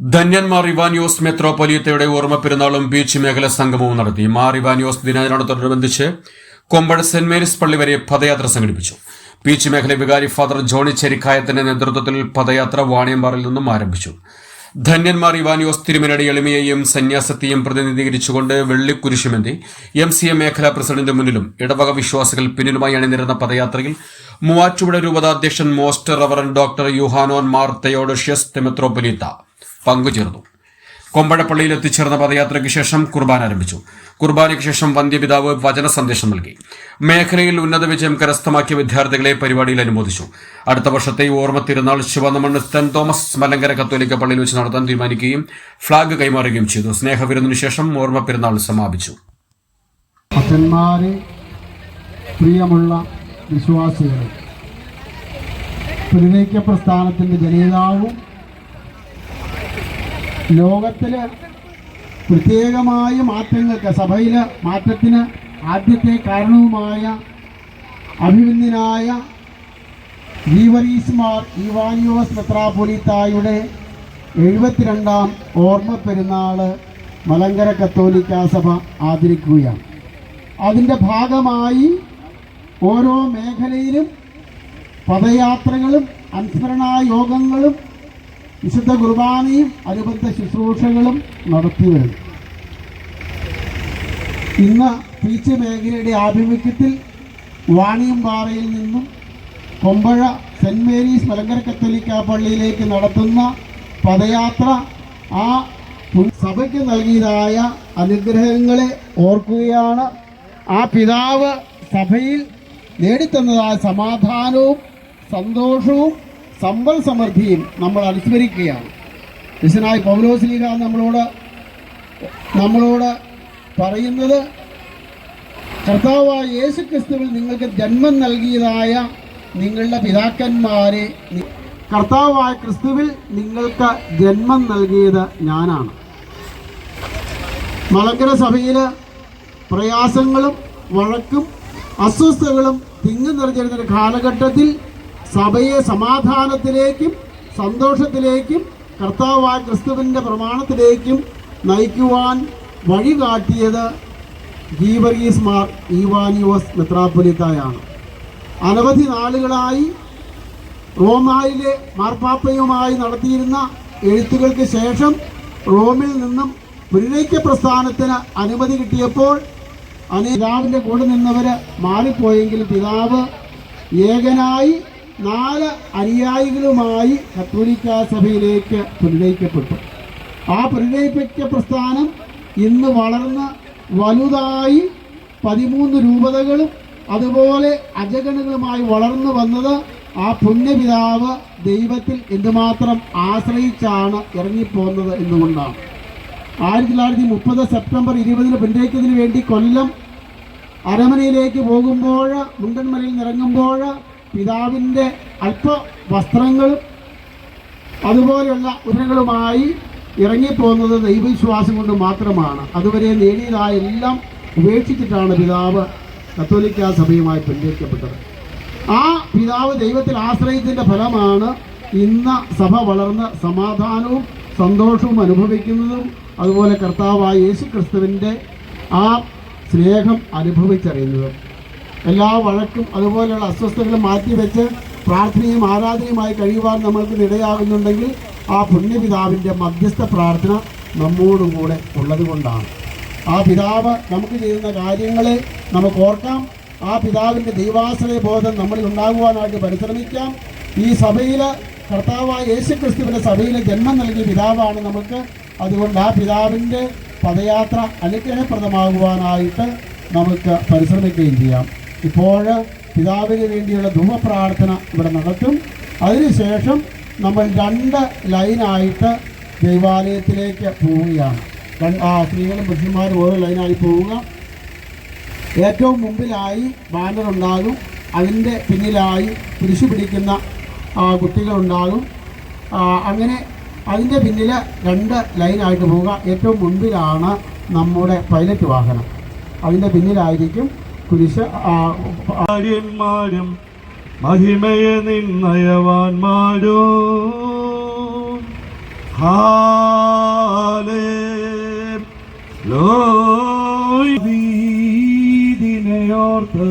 ധന്യന്മാർ ഇവാനിയോസ് മെത്രോപൊലിയത്തയുടെ ഓർമ്മ പെരുന്നാളും ബീച്ച് മേഖല സംഗമവും നടത്തി. മാർ ഇവാനിയോസ് ദിനാചരണത്തോടനുബന്ധിച്ച് കൊമ്പഴ സെന്റ് മേരീസ് പള്ളി വരെ പദയാത്ര സംഘടിപ്പിച്ചു. ബീച്ച് മേഖല വികാരി ഫാദർ ജോണി ചെരിക്കായത്തിന്റെ നേതൃത്വത്തിൽ പദയാത്ര വാണിയമ്പാറിൽ നിന്നും ആരംഭിച്ചു. ധന്യന്മാർ ഇവാനിയോസ് തിരുമലയുടെ എളിമയെയും സന്യാസത്തെയും പ്രതിനിധീകരിച്ചുകൊണ്ട് വെള്ളിക്കുരിശുമെന്തി എം സി എം മേഖലാ പ്രസിഡന്റ് മുന്നിലും ഇടവക വിശ്വാസികൾ പിന്നിലുമായി അണിനിരുന്ന പദയാത്രയിൽ Muvattupuzha രൂപതാധ്യക്ഷൻ most reverend doctor Yuhanon Mar Theodosius തെമെത്രോപൊലീത്ത പങ്കുചേർന്നു. കൊമ്പഴപ്പള്ളിയിൽ എത്തിച്ചേർന്ന പദയാത്രയ്ക്ക് ശേഷം കുർബാന ആരംഭിച്ചു. കുർബാനയ്ക്ക് ശേഷം വന്ധ്യപിതാവ് വചന സന്ദേശം നൽകി. മേഖലയിൽ ഉന്നത വിജയം കരസ്ഥമാക്കിയ വിദ്യാർത്ഥികളെ പരിപാടിയിൽ അനുമോദിച്ചു. അടുത്ത വർഷത്തെ ഓർമ്മ തിരുനാൾ ശിവനമണ് സെന്റ് തോമസ് മലങ്കര കത്തോലിക്ക പള്ളിയിൽ വെച്ച് നടത്താൻ തീരുമാനിക്കുകയും ഫ്ളാഗ് കൈമാറുകയും ചെയ്തു. സ്നേഹവിരുന്നിനു ശേഷം ഓർമ്മ പെരുന്നാൾ സമാപിച്ചു. പ്രിയമുള്ള പുനരേക്ക പ്രസ്ഥാനത്തിന്റെ ജനേതാവും ലോകത്തിലെ പ്രത്യേകമായ മാറ്റങ്ങൾക്ക് സഭയിലെ മാറ്റത്തിന് ആദ്യത്തെ കാരണവുമായ അഭിമന്യനായ ജീവനീസ്മാർ ഇവാനിയോസ് മെത്രാപൊലിത്തായുടെ എഴുപത്തിരണ്ടാം ഓർമ്മ പെരുന്നാൾ മലങ്കര കത്തോലിക്ക സഭ ആദരിക്കുകയാണ്. അതിന്റെ ഭാഗമായി ഓരോ മേഖലയിലും പദയാത്രകളും അനുസ്മരണ യോഗങ്ങളും വിശുദ്ധ കുർബാനയും അനുബന്ധ ശുശ്രൂഷകളും നടത്തി വരുന്നു ഇന്ന് ബീച്ച് മേഖലയുടെ ആഭിമുഖ്യത്തിൽ വാണിയമ്പാറയിൽ നിന്നും കൊമ്പഴ സെന്റ് മേരീസ് മലങ്കര കത്തോലിക്ക പള്ളിയിലേക്ക് നടത്തുന്ന പദയാത്ര ആ സഭയ്ക്ക് നൽകിയതായ അനുഗ്രഹങ്ങളെ ഓർക്കുകയാണ്. ആ പിതാവ് സഭയിൽ നേടിത്തന്നതായ സമാധാനവും സന്തോഷവും സമ്പൽ സമൃദ്ധിയും നമ്മൾ അനുസ്മരിക്കുകയാണ്. വിശനായ പൗലോസ്ലീഹ നമ്മളോട് നമ്മളോട് പറയുന്നത് കർത്താവായ യേശു ക്രിസ്തുവിൽ നിങ്ങൾക്ക് ജന്മം നൽകിയതായ നിങ്ങളുടെ പിതാക്കന്മാരെ കർത്താവായ ക്രിസ്തുവിൽ നിങ്ങൾക്ക് ജന്മം നൽകിയത് ഞാനാണ്. മലങ്കര സഭയിൽ പ്രയാസങ്ങളും വഴക്കും അസ്വസ്ഥതകളും തിങ്ങി നിറഞ്ഞിരുന്നൊരു കാലഘട്ടത്തിൽ സഭയെ സമാധാനത്തിലേക്കും സന്തോഷത്തിലേക്കും കർത്താവായ ക്രിസ്തുവിന്റെ പ്രമാണത്തിലേക്കും നയിക്കുവാൻ വഴി കാട്ടിയത് ഗീവർഗീസ് മാർ ഈവാനിയോസ് മെത്രാപ്പൊലിത്തായാണ്. അനവധി നാളുകളായി റോമായിലെ മാർപ്പാപ്പയുമായി നടത്തിയിരുന്ന എഴുത്തുകൾക്ക് ശേഷം റോമിൽ നിന്നും പുനരൈക്യ പ്രസ്ഥാനത്തിന് അനുമതി കിട്ടിയപ്പോൾ അനേ പിതാവിന്റെ കൂടെ നിന്നവർ മാറിപ്പോയെങ്കിൽ പിതാവ് ഏകനായി നാല് അനുയായികളുമായി കത്തോലിക്ക സഭയിലേക്ക് പുനരയിക്കപ്പെട്ടു ആ പുനരയിപ്പിക്ക പ്രസ്ഥാനം ഇന്ന് വളർന്ന് വലുതായി പതിമൂന്ന് രൂപതകളും അതുപോലെ അജഗണുകളുമായി വളർന്നു വന്നത് ആ പുണ്യപിതാവ് ദൈവത്തിൽ എന്തുമാത്രം ആശ്രയിച്ചാണ് ഇറങ്ങിപ്പോകുന്നത് എന്നുകൊണ്ടാണ്. ആയിരത്തി തൊള്ളായിരത്തി മുപ്പത് സെപ്റ്റംബർ ഇരുപതിന് പിന്നേക്കതിന് വേണ്ടി കൊല്ലം അരമനയിലേക്ക് പോകുമ്പോൾ മുണ്ടൻമലയിൽ നിറങ്ങുമ്പോൾ പിതാവിന്റെ അല്പ വസ്ത്രങ്ങളും അതുപോലെയുള്ള ഉരങ്ങളുമായി ഇറങ്ങിപ്പോകുന്നത് ദൈവവിശ്വാസം കൊണ്ട് മാത്രമാണ്. അതുവരെ നേടിയതായ എല്ലാം ഉപേക്ഷിച്ചിട്ടാണ് പിതാവ് കത്തോലിക്ക സഭയുമായി ബന്ധിക്കപ്പെട്ടത് ആ പിതാവ് ദൈവത്തിൽ ആശ്രയത്തിന്റെ ഫലമാണ് ഇന്ന് സഭ വളർന്ന് സമാധാനവും സന്തോഷവും അനുഭവിക്കുന്നതും അതുപോലെ കർത്താവായ യേശു ക്രിസ്തുവിന്റെ ആ സ്നേഹം അനുഭവിച്ചറിയുന്നതും. എല്ലാ വഴക്കും അതുപോലെയുള്ള അസ്വസ്ഥതകളും മാറ്റിവെച്ച് പ്രാർത്ഥനയും ആരാധനയുമായി കഴിയുവാൻ നമ്മൾക്ക് ഇടയാകുന്നുണ്ടെങ്കിൽ ആ പുണ്യപിതാവിന്റെ മധ്യസ്ഥ പ്രാർത്ഥന നമ്മോടുകൂടെ ഉള്ളതുകൊണ്ടാണ്. ആ പിതാവ് നമുക്ക് ചെയ്യുന്ന കാര്യങ്ങളെ നമുക്ക് ഓർക്കാം. ആ പിതാവിന്റെ ദൈവാശ്രയ ബോധം നമ്മളിൽ ഉണ്ടാകുവാനായിട്ട് പരിശ്രമിക്കാം. ഈ സഭയിൽ കർത്താവായ യേശു ക്രിസ്തുവിന്റെ സഭയിലെ ജന്മം നൽകിയ പിതാവാണ് നമുക്ക്. അതുകൊണ്ട് ആ പിതാവിന്റെ പദയാത്ര അനുഗ്രഹപ്രദമാകുവാനായിട്ട് നമുക്ക് പരിശ്രമിക്കുകയും ചെയ്യാം. ഇപ്പോൾ പിതാവിന് വേണ്ടിയുള്ള ധൂമപ്രാർത്ഥന ഇവിടെ നടത്തും. അതിനുശേഷം നമ്മൾ രണ്ട് ലൈനായിട്ട് ദൈവാലയത്തിലേക്ക് പോവുകയാണ്. ആ സ്ത്രീകളും പുരുഷന്മാരും ഓരോ ലൈനായി പോവുക. ഏറ്റവും മുമ്പിലായി ബാനർ ഉണ്ടാകും. അതിന്റെ പിന്നിലായി കുരിശു പിടിക്കുന്ന കുട്ടികളുണ്ടാകും. അങ്ങനെ അതിന്റെ പിന്നിൽ രണ്ട് ലൈനായിട്ട് പോവുക. ഏറ്റവും മുൻപിലാണ് നമ്മുടെ പൈലറ്റ് വാഹനം. അതിന്റെ പിന്നിലായിരിക്കും കുരിശ ആര്യന്മാരും മഹിമയെ നിന്നയവാന്മാരോ ഹാലേ ലോർത്ത്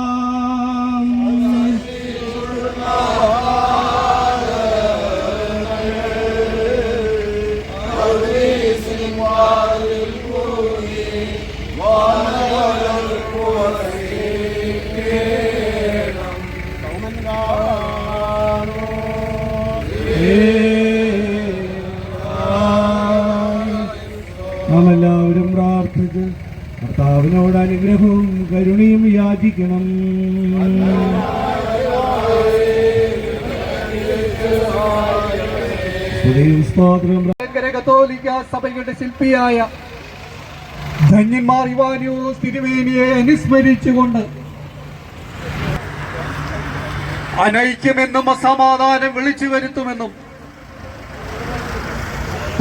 കർത്താവിനോട് അനുഗ്രഹവും കരുണയും യാചിക്കണം. കത്തോലിക്ക സഭയുടെ ശില്പിയായ ധന്യന്മാർ ഇവാനിയോ തിരുവേനിയെ അനുസ്മരിച്ചുകൊണ്ട് അനൈക്യമെന്നും അസമാധാനം വിളിച്ചു വരുത്തുമെന്നും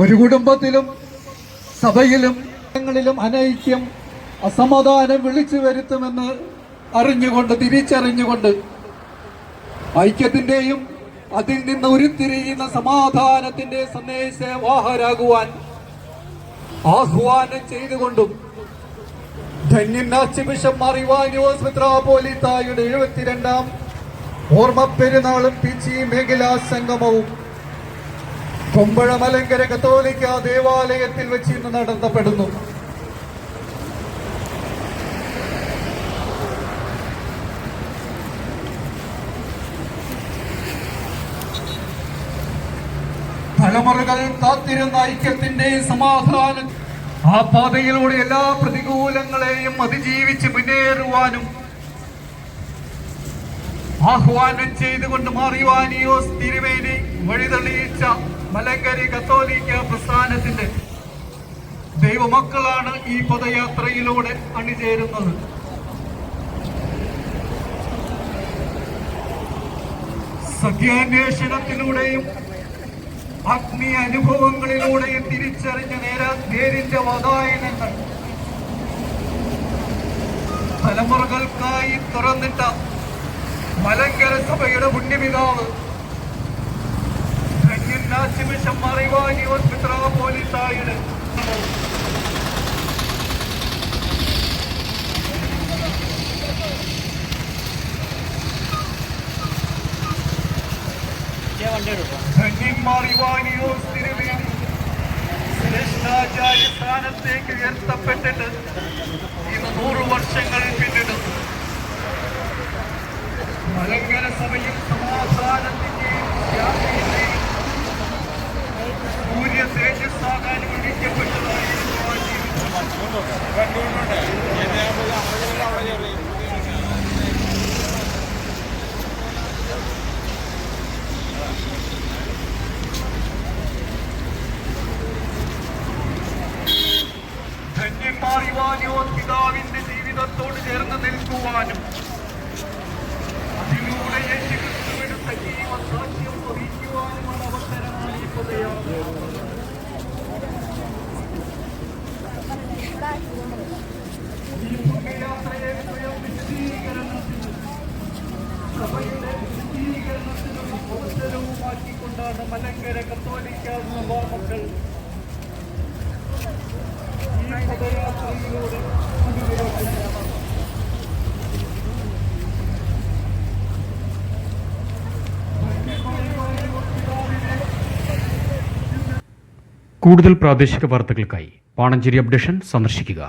ഒരു കുടുംബത്തിലും സഭയിലും ങ്ങളിലും അനൈക്യം അസമാധാനം വിളിച്ചു വരുത്തുമെന്ന് അറിഞ്ഞുകൊണ്ട് തിരിച്ചറിഞ്ഞുകൊണ്ട് ഐക്യത്തിന്റെയും അതിൽ നിന്ന് ഉരുത്തിരിയുന്ന സമാധാനത്തിന്റെ സന്ദേശവാഹരാകുവാൻ ആഹ്വാനം ചെയ്തുകൊണ്ടും ധന്യനാച്ച് ബിഷപ്പ് മറിവാനിയോസ് മിത്രാപോലിത്തായുടെ എഴുപത്തിരണ്ടാം ഓർമ്മ പെരുന്നാളും പിച്ചി മേഖലാ സംഗമവും കൊമ്പഴമലങ്കര കത്തോലിക്ക ദേവാലയത്തിൽ വെച്ച് ഇന്ന് നടത്തപ്പെടുന്നു. തലമുറകൾ കാത്തിരുന്ന ഐക്യത്തിന്റെ സമാധാനം ആ പാതയിലൂടെ എല്ലാ പ്രതികൂലങ്ങളെയും അതിജീവിച്ച് മുന്നേറുവാനും ആഹ്വാനം ചെയ്തുകൊണ്ട് മാറിവാനിയോസ് തിരുവേനി വഴിതെളിയിച്ച മലങ്കരി കത്തോലിക്ക പ്രസ്ഥാനത്തിന്റെ ദൈവമക്കളാണ് ഈ പദയാത്രയിലൂടെ അണിചേരുന്നത്. സത്യാന്വേഷണത്തിലൂടെയും അഗ്നി അനുഭവങ്ങളിലൂടെ തിരിച്ചറിഞ്ഞ നേരാ നേരിന്റെ വതായനങ്ങൾ. തലമുറകൾക്കായി തുറന്നിട്ട മലങ്കര സഭയുടെ പുണ്യപിതാവ്. ധന്യനാശിമിഷം മറിവാനി പോലീസായുടെ ധന്യന്മാറിവാനിയോസ് തിരുവേണി ശ്രേഷ്ഠാചാര്യ സ്ഥാനത്തേക്ക് ഉയർത്തപ്പെട്ടിട്ട് ഇന്ന് നൂറ് വർഷങ്ങൾ പിന്നിടുന്നു നിൽക്കുവാനും അതിലൂടെ യേശുക്രിസ്തുവിന്റെ സജീവ സാക്ഷ്യം വഹിക്കുവാനുമുള്ള വിശദീകരണത്തിനും അവസരവുമാക്കിക്കൊണ്ടാണ് മലങ്കര കത്തോലിക്ക സഭാമക്കൾ ഈ പദയാത്രയിലൂടെ കൂടുതൽ പ്രാദേശിക വാർത്തകൾക്കായി പാണഞ്ചേരി അപ്ഡേഷൻ സന്ദർശിക്കുക.